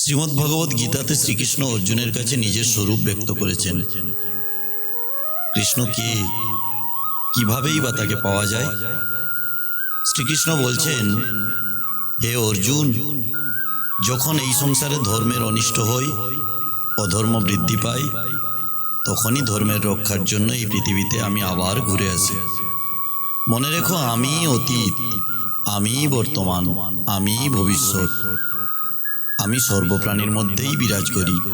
শ্রীমদ্ ভগবত গীতাতে শ্রীকৃষ্ণ অর্জুনের কাছে নিজের স্বরূপ ব্যক্ত করেছেন। কৃষ্ণ কে? কিভাবেই বা তাকে পাওয়া যায়? শ্রীকৃষ্ণ বলছেন, হে অর্জুন, যখন এই সংসারে ধর্মের অনিষ্ট হয়, অধর্ম বৃদ্ধি পায়, তখনই ধর্মের রক্ষার জন্য এই পৃথিবীতে আমি আবার ঘুরে আসি। মনে রেখো আমি অতীত আমি বর্তমান আমি ভবিষ্যৎ। আমি সর্বপ্রাণীর মধ্যেই বিরাজ করি।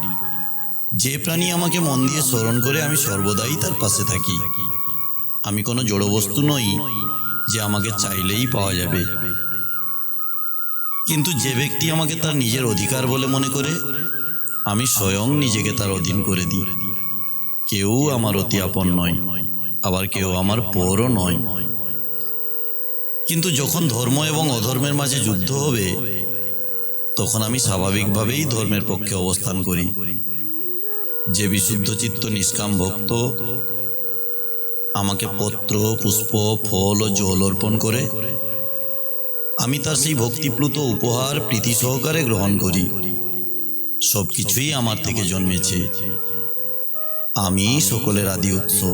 যে প্রাণী আমাকে মন দিয়ে স্মরণ করে, আমি সর্বদাই তার পাশে থাকি। আমি কোনো জড়বস্তু নই যে আমাকে চাইলেই পাওয়া যাবে। কিন্তু যে ব্যক্তি আমাকে তার নিজের অধিকার বলে মনে করে, আমি স্বয়ং নিজেকে তার অধীন করে দিই। কেউ আমার অতি আপন নয়, আবার কেউ আমার পরও নয়। কিন্তু যখন ধর্ম এবং অধর্মের মাঝে যুদ্ধ হবে তখন আমি স্বাভাবিকভাবেই ধর্মের পক্ষে অবস্থান করি। যে বিশুদ্ধ চিত্ত নিষ্কাম ভক্ত আমাকে পত্র, পুষ্প, ফল ও জল অর্পণ করে, আমি তার সেই ভক্তিপ্লুত উপহার প্রীতি সহকারে গ্রহণ করি। সবকিছুই আমার থেকে জন্মেছে। আমি সকলের আদি উৎস।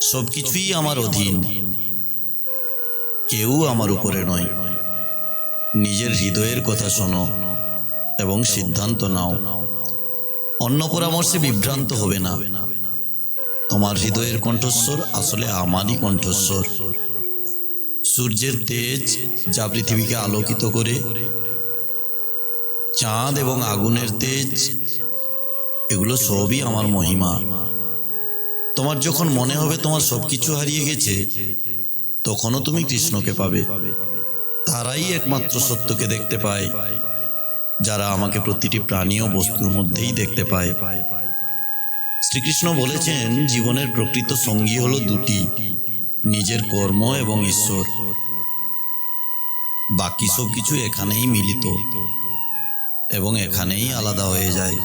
সবকিছুই আমার অধীন। কেউ আমার উপরে নয়। নিজের হৃদয়ের কথা শোনো এবং সিদ্ধান্ত নাও। অন্য পরামর্শে বিভ্রান্ত হবে না। তোমার হৃদয়ের কণ্ঠস্বর আসলে আমারই কণ্ঠস্বর। সূর্যের তেজ যা পৃথিবীকে আলোকিত করে, চাঁদ এবং আগুনের তেজ, এগুলো সবই আমার মহিমা। তোমার যখন মনে হবে তোমার সবকিছু হারিয়ে গেছে, তখনও তুমি কৃষ্ণকে পাবে। তারাই একমাত্র সত্যকে দেখতে পায়, যারা আমাকে প্রতিটি প্রাণী ও বস্তুর মধ্যেই দেখতে পায়। শ্রীকৃষ্ণ বলেছেন, জীবনের প্রকৃত সঙ্গী হলো দুটি, নিজের কর্ম এবং ঈশ্বর। বাকি সব কিছু এখানেই মিলিত এবং এখানেই আলাদা হয়ে যায়।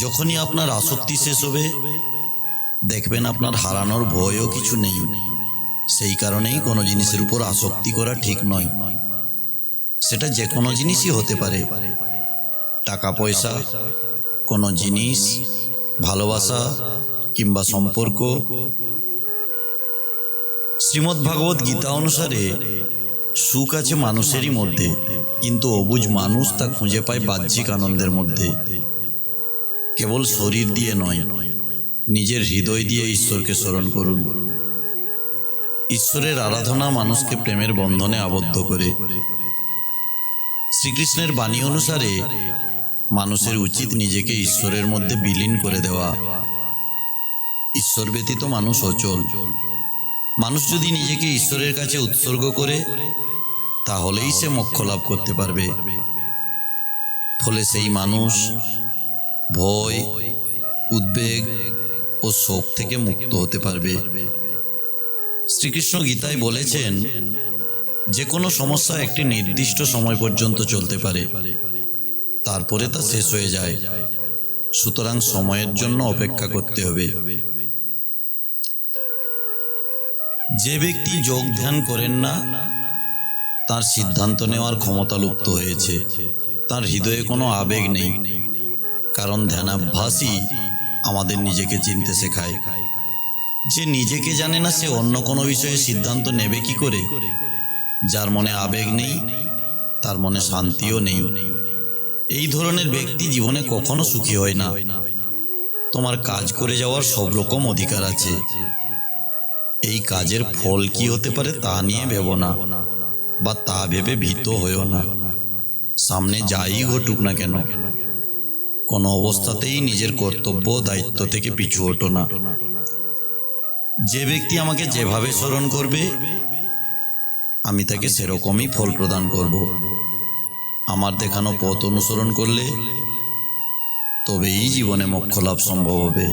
যখনই আপনার আসক্তি শেষ হবে, দেখবেন আপনার হারানোর ভয়ও কিছু নেই। সেই কারণেই কোনো জিনিসের উপর আসক্তি করা ঠিক নয়। সেটা যে কোনো জিনিসই হতে পারে। টাকা, পয়সা, কোনো জিনিস, ভালোবাসা কিংবা সম্পর্ক। শ্রীমদ্ ভাগবত গীতা অনুসারে সুখ আছে মানুষেরই মধ্যে, কিন্তু অবুজ মানুষ তা খুঁজে পায় বাহ্যিক আনন্দের মধ্যে। কেবল শরীর দিয়ে নয়, নিজের হৃদয় দিয়ে ঈশ্বরকে স্মরণ করুন। ঈশ্বরের আরাধনা মানুষকে প্রেমের বন্ধনে আবদ্ধ করে। শ্রীকৃষ্ণের বাণী অনুসারে মানুষের উচিত নিজেকে ঈশ্বরের মধ্যে বিলীন করে দেওয়া। ঈশ্বর ব্যতীত মানুষ অচল। মানুষ যদি নিজেকে ঈশ্বরের কাছে উৎসর্গ করে, তাহলেই সে মোক্ষ লাভ করতে পারবে। ফলে সেই মানুষ ভয়, উদ্বেগ ও শোক থেকে মুক্ত হতে পারবে। শ্রীকৃষ্ণ গীতায় বলেছেন, যে কোনো সমস্যা একটি নির্দিষ্ট সময় পর্যন্ত চলতে পারে। তারপরে তা শেষ হয়ে যায়। সুতরাং সময়ের জন্য অপেক্ষা করতে হবে। যে ব্যক্তি যোগ ধ্যান করেন না, তার সিদ্ধান্ত নেওয়ার ক্ষমতা লুপ্ত হয়েছে। তার হৃদয়ে কোনো আবেগ নেই। কারণ ধ্যানাভ্যাসই আমাদের নিজেকে চিনতে শেখায়। যে নিজেকে জানে না সে অন্য কোনো বিষয়ে সিদ্ধান্ত নেবে কি করে? যার মনে আবেগ নেই, তার মনে শান্তিও নেই। এই ধরনের ব্যক্তি জীবনে কখনো সুখী হয় না। তোমার কাজ করে যাওয়ার সব রকম অধিকার আছে। এই কাজের ফল কি হতে পারে তা নিয়ে ভেব না, বা তা ভেবে ভীত হয়েও না। সামনে যাই ঘটুক না কেন, কোনো অবস্থাতেই নিজের কর্তব্য দায়িত্ব থেকে পিছু হটো না। যে ব্যক্তি আমাকে যেভাবে স্মরণ করবে, আমি তাকে সেরকমই ফল প্রদান করব। আমার দেখানো পথ অনুসরণ করলে তবেই জীবনে মোক্ষ লাভ সম্ভব হবে।